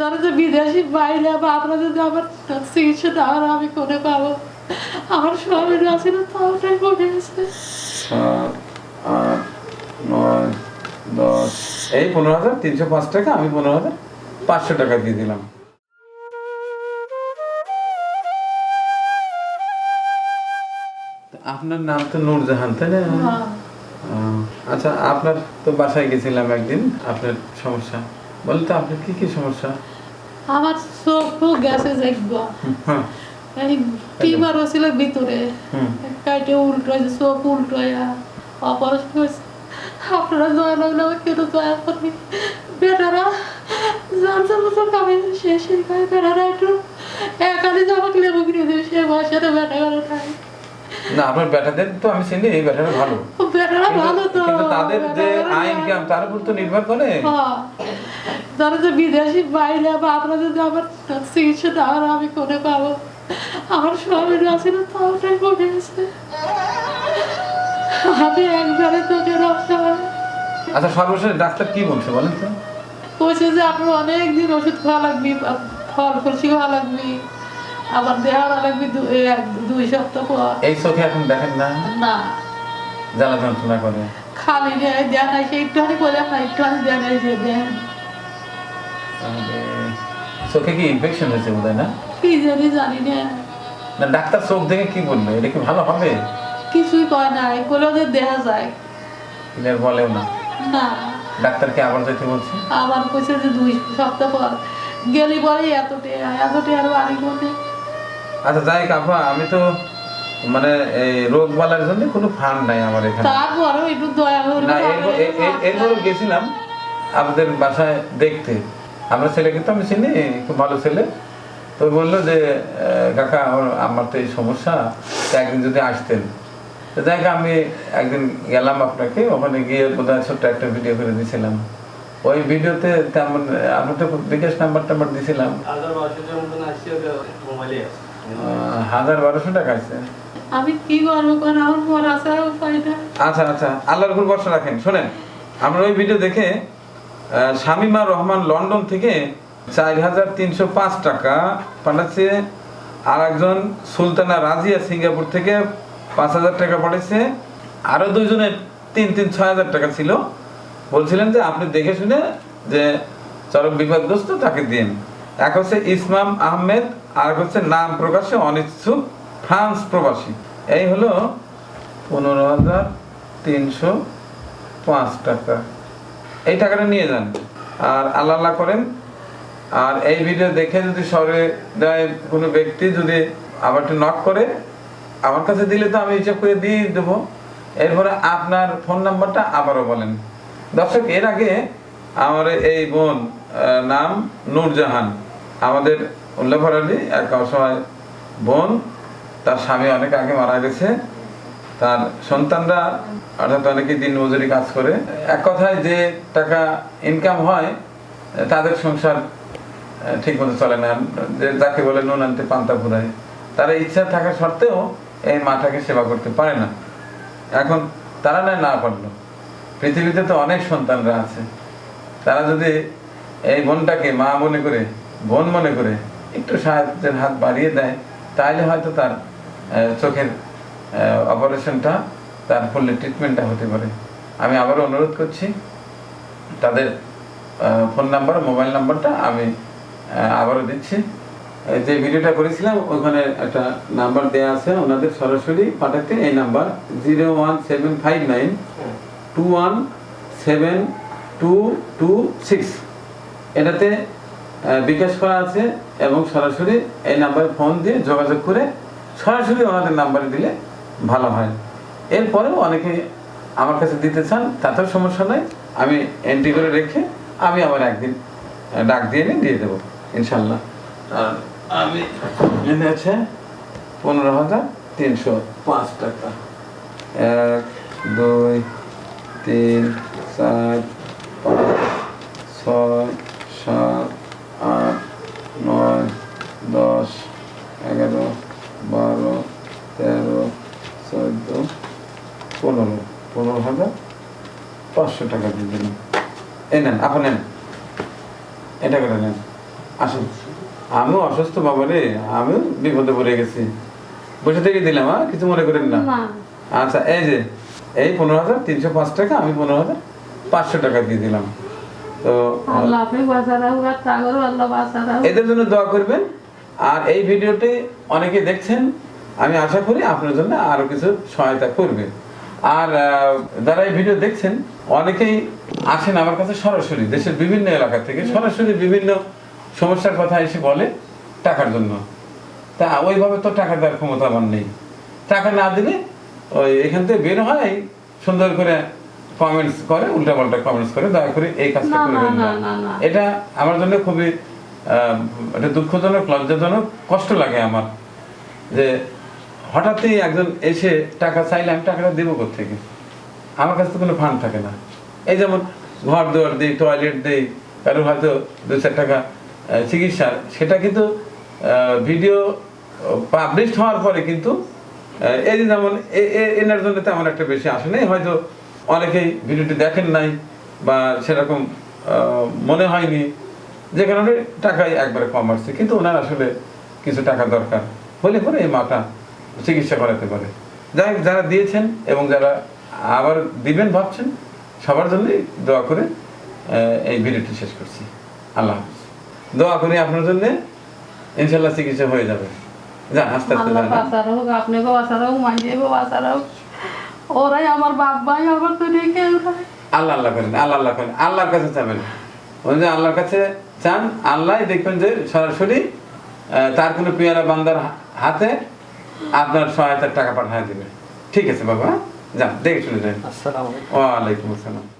ধরো যে বিদেশি বাইরে বা আপনারা যদি আমার চিকিৎসা দেওয়ার আমি করে পাবো আমার স্বামীর আছে না তাওটাই আছে সাত আট নয় দশ এই পনেরো হাজার তিনশো পাঁচ টাকা আমি পনেরো হাজার পাঁচশো টাকা দিয়ে দিলাম। আপনার নাম তো নূরজাহান তাই না? হ্যাঁ। আচ্ছা আপনার তো বাসায় গেছিলাম একদিন আপনার সমস্যা? বলেন তো আপনার কি কি সমস্যা? আমার চোখ তো গেছে দেখব হ্যাঁ। টিমার ছিল ভিতরে। হুম। কাটে উল্টো চোখ উল্টো হয়ে অপারেশন হয়েছে আপনারা দয়া লাগলে আমার কেন দয়া করবি বেটারা যার যার মতো কামে শেষ খায় বেটারা একটু একালে আমাকে লেবু কিনে দেবে সে বয়সে বেটা গেলে নাই না আপনার ব্যাটাদের তো আমি চিনি এই ব্যাটারা ভালো। বেটারা ভালো তো কিন্তু তাদের যে বেটারা আয় ইনকাম তার উপর তো নির্ভর করে। হ্যাঁ। ধরো যে বিদেশি বাইরে বা আপনারা যদি আমার চিকিৎসা দেওয়ার আমি করে পাবো আমার স্বামীর আছে না তাওটাই মনে আছে। আমি একবারে তোকে রক্ষা আচ্ছা সর্বশেষ ডাক্তার কি বলছে বলেন তো? কইছে যে আপনার অনেক দিন ওষুধ খাওয়া লাগবে ফল ফলসি খাওয়া লাগবে আবার দেওয়া লাগবে দুই সপ্তাহ পর। এই চোখে এখন দেখেন না? না। জ্বালা যন্ত্রণা করে। খালি দেয় দেয় নাই সে একটুখানি করলাম না একটুখানি দেন চোখে কি ইনফেকশন হয়েছে বোধ না? কি জানি জানি না। না ডাক্তার চোখ দেখে কি বলল এটা কি ভালো হবে? কিছুই কয় নাই কোলেও যে দেখা যায়। কিনার বলেও না। না। ডাক্তারকে আবার যেতে বলছে? আমার কইছে যে দুই সপ্তাহ পর। গেলি পরে এত টেয়া এত টেয়ার বাড়ি কোনে আচ্ছা যাই কাপা আমি তো মানে এই রোগ বলার জন্য কোনো ফান্ড নাই আমার এখানে। তারপরেও একটু দয়া করে না এরপর গেছিলাম আমাদের বাসায় দেখতে। আমরা ছেলে কিন্তু আমি চিনি খুব ভালো ছেলে। তো বলল যে কাকা আমার- আমার তো এই সমস্যা একদিন যদি আসতেন। তো দেখ আমি একদিন গেলাম আপনাকে ওখানে গিয়ে বোধহয় ছোট্ট একটা ভিডিও করে দিয়েছিলাম ওই ভিডিওতে তেমন আমি তো বিকাশ নাম্বার টাম্বার দিয়েছিলাম হাজার বারোশো টাকা আছে আমি কি করব আমার আচ্ছা আচ্ছা আল্লাহর উপর ভরসা রাখেন। শোনেন আমরা ওই ভিডিও দেখে শামিমা রহমান লন্ডন থেকে চার হাজার তিনশো পাঁচ টাকা পাঠাচ্ছে। আর একজন সুলতানা রাজিয়া সিঙ্গাপুর থেকে পাঁচ হাজার টাকা পাঠিয়েছে আরও দুইজনের তিন তিন, ছয় হাজার টাকা ছিল। বলছিলেন যে, আপনি দেখে শুনে যে চরম বিপদগ্রস্ত তাকে দিন। এক হচ্ছে ইসমাম আহমেদ আর হচ্ছে নাম প্রকাশে অনিচ্ছুক ফ্রান্স প্রবাসী। এই হলো পনেরো হাজার তিনশো পাঁচ টাকা। এই টাকাটা নিয়ে যান। আর আল্লাহ আল্লাহ করেন। আর এই ভিডিও দেখে যদি সরে দেয় কোনো ব্যক্তি যদি আবার একটু নক করে, আমার কাছে দিলে তো আমি হিসাব করে দিয়ে দেবো। এরপরে আপনার ফোন নাম্বারটা আবারও বলেন। দর্শক, এর আগে আমার এই বোন নাম নূরজাহান। আমাদের উল্লেফরালি এক অসহায় বোন। তার স্বামী অনেক আগে মারা গেছে। তার সন্তানরা অর্থাৎ অনেকে দিন মজুরি কাজ করে, এক কথায় যে টাকা ইনকাম হয়, তাদের সংসার ঠিক মতো চলে না। যে যাকে বলে নুন আনতে পান্তা ফুরায়, তারা ইচ্ছা থাকা সত্ত্বেও এই মাটাকে সেবা করতে পারে না। এখন তারা নয় না পারল। পৃথিবীতে তো অনেক সন্তানরা আছে। তারা যদি এই বোনটাকে মা মনে করে, বোন মনে করে একটু সাহায্যের হাত বাড়িয়ে দেয় তাহলে হয়তো তার চোখের অপারেশনটা তার ফলে ট্রিটমেন্টটা হতে পারে। আমি আবারও অনুরোধ করছি, তাদের ফোন নাম্বার মোবাইল নাম্বারটা আমি আবারও দিচ্ছি। যে ভিডিওটা করেছিলাম, ওখানে একটা নাম্বার দেওয়া আছে, ওনাদের সরাসরি পাঠাতে। এই number zero one seven five nine two one seven two two six এটাতে বিকাশ করা আছে এবং সরাসরি এই নাম্বারে ফোন দিয়ে যোগাযোগ করে সরাসরি ওনাদের নাম্বারে দিলে ভালো হয়। এরপরেও অনেকে আমার কাছে দিতে চান, তাতেও সমস্যা নাই। আমি এন্ট্রি করে রেখে আমি আবার একদিন ডাক দিয়ে এনে দিয়ে দেবো, ইনশাল্লাহ। আর আমি আছে পনেরো হাজার তিনশো পাঁচ টাকা। এক, দুই, তিন, চার, পাঁচ, ছয়, সাত, আট, নয়, দশ, এগারো, বারো, তেরো পনেরো পনেরো হাজার পাঁচশো টাকা দিয়ে দিলাম। এই নেন আপনি নেন। এটা করে নেন। আসুন। আমিও অসুস্থ বাবা রে আমিও বিপদে পড়ে গেছি। বসে থেকে দিলাম হ্যাঁ কিছু মনে করেন না। আচ্ছা এই যে এই পনেরো হাজার তিনশো পাঁচ টাকা আমি পনেরো হাজার পাঁচশো টাকা দিয়ে দিলাম। তো এদের জন্য দোয়া করবেন। আর এই ভিডিওটি অনেকে দেখছেন। আমি আশা করি আপনার জন্য আরও কিছু সহায়তা করবে। আর যারা এই ভিডিও দেখছেন অনেকেই আসেন আমার কাছে সরাসরি দেশের বিভিন্ন এলাকা থেকে সরাসরি বিভিন্ন সমস্যার কথা এসে বলে টাকার জন্য। তা ওইভাবে তো টাকা দেওয়ার ক্ষমতা আমার নেই। টাকা না দিলে ওই এখান থেকে বের হয় সুন্দর করে কমেন্টস করে উল্টাপাল্টা কমেন্টস করে দয়া করে এই কাজটা করবেন না। এটা আমার জন্য খুবই এটা দুঃখজনক লজ্জাজনক কষ্ট লাগে আমার যে হঠাৎই একজন এসে টাকা চাইলে আমি টাকাটা দেবো থেকে আমার কাছে তো কোনো ফান্ড থাকে না। এই যেমন ঘর দুয়ার দিই টয়লেট দিই কারও হয়তো দু চার টাকা চিকিৎসার সেটা কিন্তু ভিডিও পাবলিশ হওয়ার পরে কিন্তু এই যেমন এনার জন্য তেমন একটা বেশি আসে নাই। হয়তো অনেকেই ভিডিওটি দেখেন নাই বা সেরকম মনে হয়নি। যে কারণে টাকাই একবারে কম আসছে। কিন্তু ওনার আসলে কিছু টাকা দরকার। হলে পরে এই মাটা চিকিৎসা করাতে পারে। যাই হোক, যারা দিয়েছেন এবং যারা আবার দিবেন ভাবছেন সবার জন্যই দোয়া করে এই ভিডিওটি শেষ করছি। আল্লাহ হাফিজ। দোয়া করি আপনার জন্য ইনশাল্লাহ চিকিৎসা হয়ে যাবে। যান আস্তে আস্তে যান। রাখুক আপনাকেও বাঁচা রাখুক মাঝিয়েও রাখুক। ওরাই আমার বাপ ভাই আমার তো রেখে আল্লাহ আল্লাহ করেন আল্লাহ আল্লাহ করেন আল্লাহর কাছে চাবেন। যে আল্লাহর কাছে চান আল্লাহ দেখবেন যে সরাসরি তার কোনো পেয়ারা বান্দার হাতে আপনার সহায়তার টাকা পাঠিয়ে দেবে। ঠিক আছে বাবা যান দেখে শুনে যান আসসালাম আলাইকুম। ওয়ালাইকুম আসসালাম।